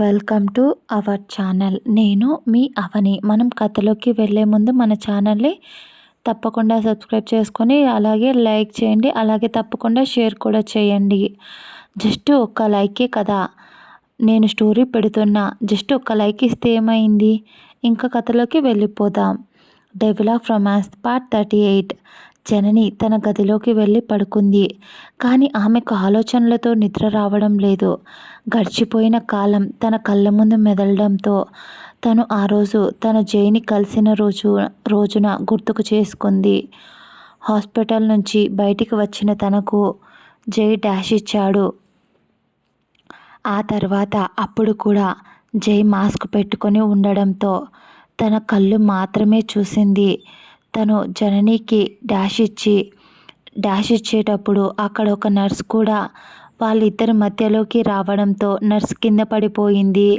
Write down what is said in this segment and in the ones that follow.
Welcome to our channel. నేను మీ అవని. మనం కథలోకి వెళ్ళే ముందు మన ఛానల్ని తప్పకుండా సబ్స్క్రైబ్ చేసుకొని అలాగే లైక్ చేయండి అలాగే తప్పకుండా షేర్ కూడా చేయండి. జస్ట్ ఒక్క లైకే కదా. నేను స్టోరీ పెడుతున్నా. జస్ట్ ఒక్క లైక్ ఇస్తే ఏమైంది? ఇంకా కథలోకి వెళ్ళిపోదాం. Devil of romance part thirty eight. Janani తన గదిలోకి వెళ్ళి పడుకుంది. కానీ ఆమెకు ఆలోచనలతో నిద్ర రావడం లేదు. గడిచిపోయిన కాలం తన కళ్ళ ముందు మెదలడంతో తను ఆ రోజు తన జైని కలిసిన రోజు రోజున గుర్తుకు చేసుకుంది. హాస్పిటల్ నుంచి బయటికి వచ్చిన తనకు జై డాష్ ఇచ్చాడు. ఆ తర్వాత అప్పుడు కూడా జై మాస్క్ పెట్టుకొని ఉండడంతో తన కళ్ళు మాత్రమే చూసింది. తను జననికి డాష్ ఇచ్చి డాష్ ఇచ్చేటప్పుడు అక్కడ ఒక నర్స్ కూడా వాళ్ళిద్దరి మధ్యలోకి రావడంతో నర్స్ కింద పడిపోయింది.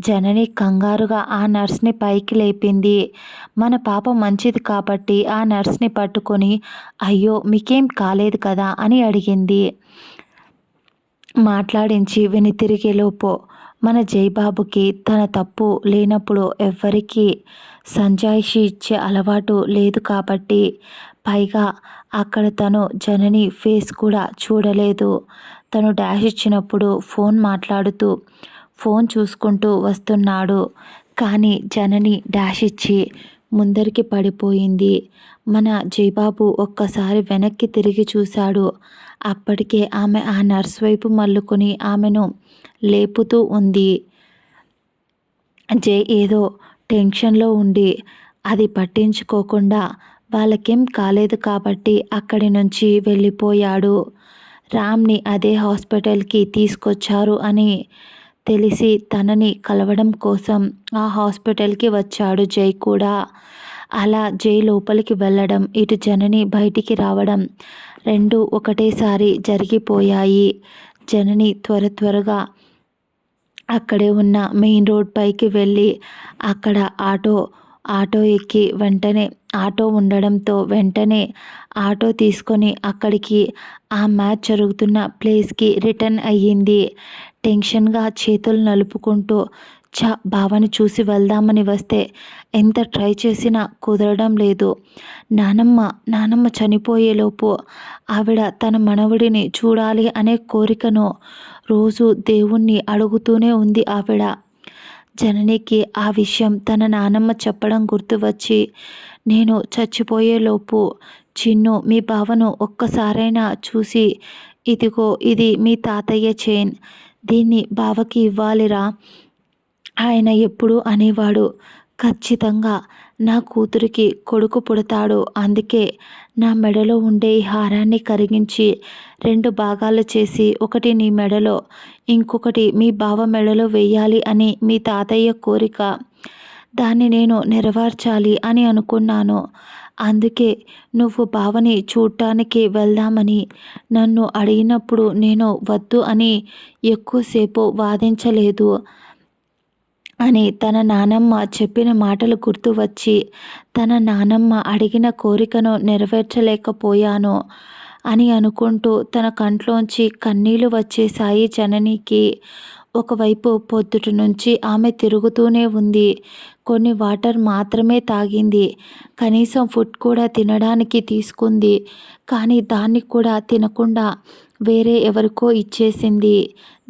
జనని కంగారుగా ఆ నర్స్ని పైకి లేపింది. మన పాప మంచిది కాబట్టి ఆ నర్స్ని పట్టుకొని అయ్యో మీకేం కాలేదు కదా అని అడిగింది. మాట్లాడించి వెనుతిరిగేలోపు మన జైబాబుకి తన తప్పు లేనప్పుడు ఎవ్వరికీ సంజాయిషి ఇచ్చే అలవాటు లేదు కాబట్టి పైగా అక్కడ తను జనని ఫేస్ కూడా చూడలేదు. తను డాష్ ఇచ్చినప్పుడు ఫోన్ మాట్లాడుతూ ఫోన్ చూసుకుంటూ వస్తున్నాడు. కానీ జనని డాష్ ఇచ్చి ముందరికి పడిపోయింది. మన జయబాబు ఒక్కసారి వెనక్కి తిరిగి చూశాడు. అప్పటికే ఆమె ఆ నర్స్ వైపు మల్లుకొని ఆమెను లేపుతూ ఉంది. జై ఏదో టెన్షన్లో ఉండి అది పట్టించుకోకుండా వాళ్ళకేం కాలేదు కాబట్టి అక్కడి నుంచి వెళ్ళిపోయాడు. రామ్ని అదే హాస్పిటల్కి తీసుకొచ్చారు అని తెలిసి తనని కలవడం కోసం ఆ హాస్పిటల్కి వచ్చాడు జై కూడా. అలా జై లోపలికి వెళ్ళడం ఇటు జనని బయటికి రావడం రెండు ఒకటేసారి జరిగిపోయాయి. జనని త్వర త్వరగా అక్కడే ఉన్న మెయిన్ రోడ్ పైకి వెళ్ళి అక్కడ ఆటో ఆటో ఎక్కి వెంటనే ఆటో ఉండడంతో వెంటనే ఆటో తీసుకొని అక్కడికి ఆ మ్యాచ్ జరుగుతున్న ప్లేస్కి రిటర్న్ అయ్యింది. టెన్షన్గా చేతులు నలుపుకుంటూ చ బావని చూసి వెళ్దామని వస్తే ఎంత ట్రై చేసినా కుదరడం లేదు. నానమ్మ నానమ్మ చనిపోయేలోపు ఆవిడ తన మనవడిని చూడాలి అనే కోరికను రోజు దేవుణ్ణి అడుగుతూనే ఉంది ఆవిడ. జననికి ఆ విషయం తన నానమ్మ చెప్పడం గుర్తు వచ్చి నేను చచ్చిపోయేలోపు చిన్ను మీ బావను ఒక్కసారైనా చూసి ఇదిగో ఇది మీ తాతయ్య చైన్. దీన్ని బావకి ఇవ్వాలిరా. ఆయన ఎప్పుడు అనేవాడు. ఖచ్చితంగా నా కూతురికి కొడుకు పుడతాడు. అందుకే నా మెడలో ఉండే ఈ హారాన్ని కరిగించి రెండు భాగాలు చేసి ఒకటి నీ మెడలో ఇంకొకటి మీ బావ మెడలో వేయాలి అని మీ తాతయ్య కోరిక. దాన్ని నేను నెరవేర్చాలి అని అనుకున్నాను. అందుకే నువ్వు బావని చూడటానికి వెళ్దామని నన్ను అడిగినప్పుడు నేను వద్దు అని ఎక్కువసేపు వాదించలేదు. అని తన నానమ్మ చెప్పిన మాటలు గుర్తు వచ్చి తన నానమ్మ అడిగిన కోరికను నెరవేర్చలేకపోయాను అని అనుకుంటూ తన కంట్లోంచి కన్నీళ్ళు వచ్చేసాయి జననికి ఒకవైపు పొద్దుటి నుంచి ఆమె తిరుగుతూనే ఉంది. కొన్ని వాటర్ మాత్రమే తాగింది. కనీసం ఫుడ్ కూడా తినడానికి తీసుకుంది. కానీ దాన్ని కూడా తినకుండా వేరే ఎవరికో ఇచ్చేసింది.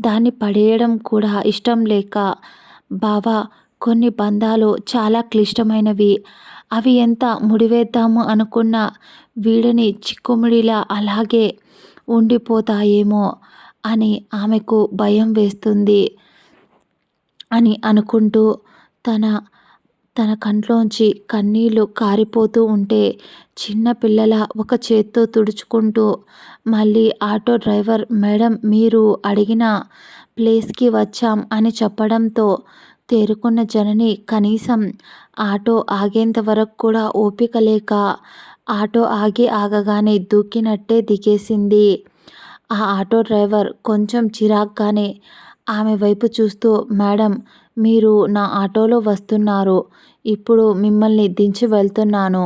దాన్ని పడేయడం కూడా ఇష్టం లేక బావా కొన్ని బంధాలు చాలా క్లిష్టమైనవి. అవి ఎంత ముడివేద్దాము అనుకున్న వీడిని చిక్కుముడిలా అలాగే ఉండిపోతాయేమో అని ఆమెకు భయం వేస్తుంది అని అనుకుంటూ తన తన కంట్లోంచి కన్నీళ్ళు కారిపోతూ ఉంటే చిన్న పిల్లల ఒక చేత్తో తుడుచుకుంటూ మళ్ళీ ఆటో డ్రైవర్ మేడం మీరు అడిగిన ప్లేస్కి వచ్చాం అని చెప్పడంతో తేరుకున్న జనని కనీసం ఆటో ఆగేంత వరకు కూడా ఓపిక లేక ఆటో ఆగి ఆగగానే దూకినట్టే దిగేసింది. ఆ ఆటో డ్రైవర్ కొంచెం చిరాగ్గానే ఆమె వైపు చూస్తూ మేడం మీరు నా ఆటోలో వస్తున్నారు. ఇప్పుడు మిమ్మల్ని దించి వెళ్తున్నాను.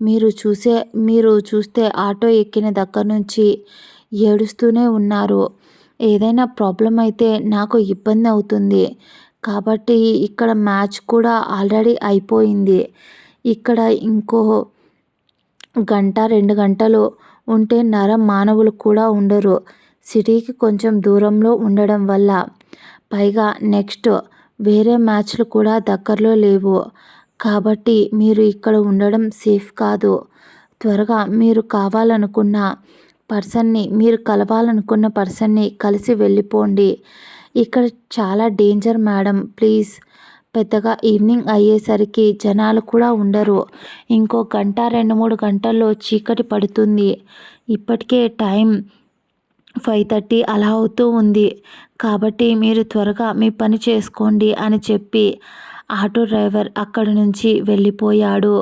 మీరు చూసే మీరు చూస్తే ఆటో ఎక్కిన దగ్గర నుంచి ఏడుస్తూనే ఉన్నారు. ఏదైనా ప్రాబ్లం అయితే నాకు ఇబ్బంది అవుతుంది. కాబట్టి ఇక్కడ మ్యాచ్ కూడా ఆల్రెడీ అయిపోయింది. ఇక్కడ ఇంకో గంట రెండు గంటలు ఉంటే నర మానవులు కూడా ఉండరు. సిటీకి కొంచెం దూరంలో ఉండడం వల్ల. పైగా నెక్స్ట్ వేరే మ్యాచ్లు కూడా దగ్గరలో లేవు. కాబట్టి మీరు ఇక్కడ ఉండడం సేఫ్ కాదు. త్వరగా మీరు కావాలనుకున్న పర్సన్ని మీరు కలవాలనుకున్న పర్సన్ని కలిసి వెళ్ళిపోండి. ఇక్కడ చాలా డేంజర్ మేడం ప్లీజ్. పెద్దగా ఈవినింగ్ అయ్యేసరికి జనాలు కూడా ఉండరు. ఇంకో గంట రెండు మూడు గంటల్లో చీకటి పడుతుంది. ఇప్పటికే టైం ఫైవ్ థర్టీ అలా అవుతూ ఉంది. కాబట్టి మీరు త్వరగా మీ పని చేసుకోండి అని చెప్పి ఆటో డ్రైవర్ అక్కడి నుంచి వెళ్ళిపోయాడు.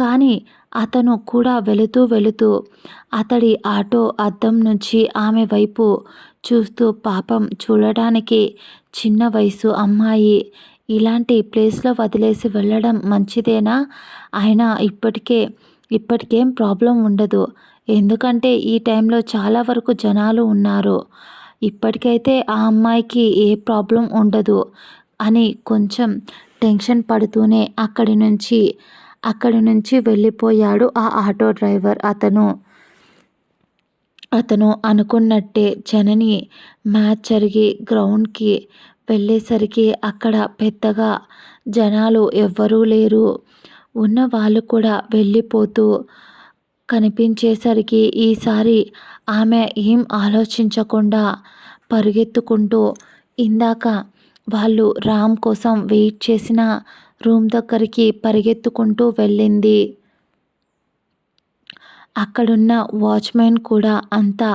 కానీ అతను కూడా వెళుతూ వెళుతూ అతడి ఆటో అద్దం నుంచి ఆమె వైపు చూస్తూ పాపం చూడడానికి చిన్న వయసు అమ్మాయి. ఇలాంటి ప్లేస్లో వదిలేసి వెళ్ళడం మంచిదేనా? అయినా ఇప్పటికే ఇప్పటికేం ప్రాబ్లం ఉండదు. ఎందుకంటే ఈ టైంలో చాలా వరకు జనాలు ఉన్నారు. ఇప్పటికైతే ఆ అమ్మాయికి ఏ ప్రాబ్లం ఉండదు అని కొంచెం టెన్షన్ పడుతూనే అక్కడి నుంచి అక్కడి నుంచి వెళ్ళిపోయాడు ఆ ఆటో డ్రైవర్. అతను అతను అనుకున్నట్టే జనని మ్యాచ్ జరిగి గ్రౌండ్కి వెళ్ళేసరికి అక్కడ పెద్దగా జనాలు ఎవ్వరూ లేరు. ఉన్న వాళ్ళు కూడా వెళ్ళిపోతూ కనిపించేసరికి ఈసారి ఆమె ఏం ఆలోచించకుండా పరిగెత్తుకుంటూ ఇందాక వాళ్ళు రామ్ కోసం వెయిట్ చేసిన రూమ్ దగ్గరికి పరిగెత్తుకుంటూ వెళ్ళింది. అక్కడున్న వాచ్మెన్ కూడా అంతా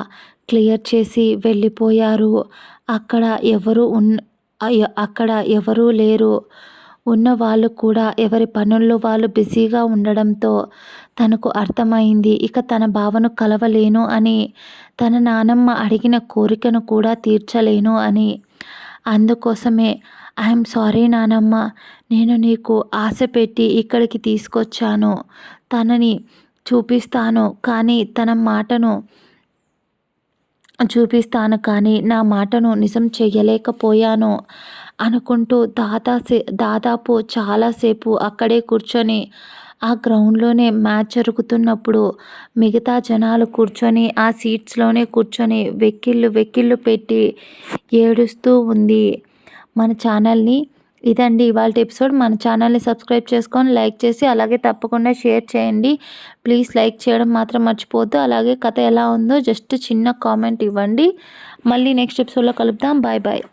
క్లియర్ చేసి వెళ్ళిపోయారు. అక్కడ ఎవరు ఉన్ అక్కడ ఎవరూ లేరు. ఉన్న వాళ్ళు కూడా ఎవరి పనుల్లో వాళ్ళు బిజీగా ఉండడంతో తనకు అర్థమైంది ఇక తన భావను కలవలేను అని తన నానమ్మ అడిగిన కోరికను కూడా తీర్చలేను అని. అందుకోసమే. ఐఎమ్ సారీ నానమ్మ. నేను నీకు ఆశ పెట్టి ఇక్కడికి తీసుకొచ్చాను. తనని చూపిస్తాను కానీ తన మాటను చూపిస్తాను కానీ నా మాటను నిజం చేయలేకపోయాను అనుకుంటూ దాదాసే దాదాపు చాలాసేపు అక్కడే కూర్చొని ఆ గ్రౌండ్లోనే మ్యాచ్ జరుగుతున్నప్పుడు మిగతా జనాలు కూర్చొని ఆ సీట్స్లోనే కూర్చొని వెక్కిళ్ళు వెక్కిళ్ళు పెట్టి ఏడుస్తూ ఉంది మన ఛానల్ని. ఇదండి ఇవాళ ఎపిసోడ్. మన ఛానల్ని సబ్స్క్రైబ్ చేసుకొని లైక్ చేసి అలాగే తప్పకుండా షేర్ చేయండి. ప్లీజ్ లైక్ చేయడం మాత్రం మర్చిపోద్దు అలాగే కథ ఎలా ఉందో జస్ట్ చిన్న కామెంట్ ఇవ్వండి. మళ్ళీ నెక్స్ట్ ఎపిసోడ్లో కలుద్దాం. Bye bye.